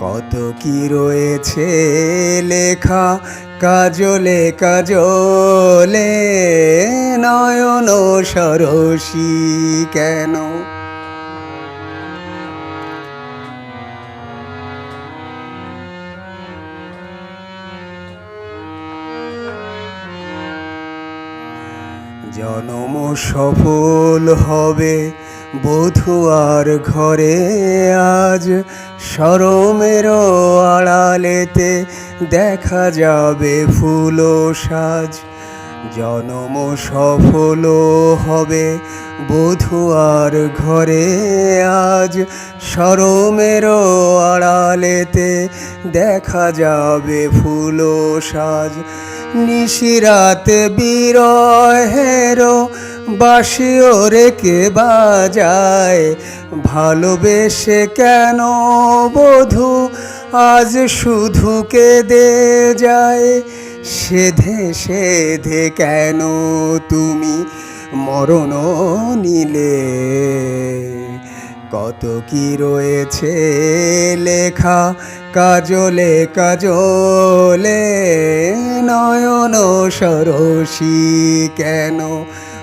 কত কি রয়েছে লেখা? কাজলে কাজলে নয়ন সরসী কেন? জনম সফল হবে বধুয়ার ঘরে আজ সরমের আড়ালেতে দেখা যাবে ফুল সাজ। জনম সফল হবে বধুয়ার ঘরে আজ সরমের আড়ালেতে দেখা যাবে ফুল সাজ। নিশিরাতে বিরহের বাসিও রেখে বাজায়? ভালোবেসে কেন বধু? আজ শুধু কেঁদে যায়। সেধে সেধে কেন তুমি মরণ নিলে? কত কি রয়েছে লেখা? কাজলে কাজলে নয়ন সরসী কেন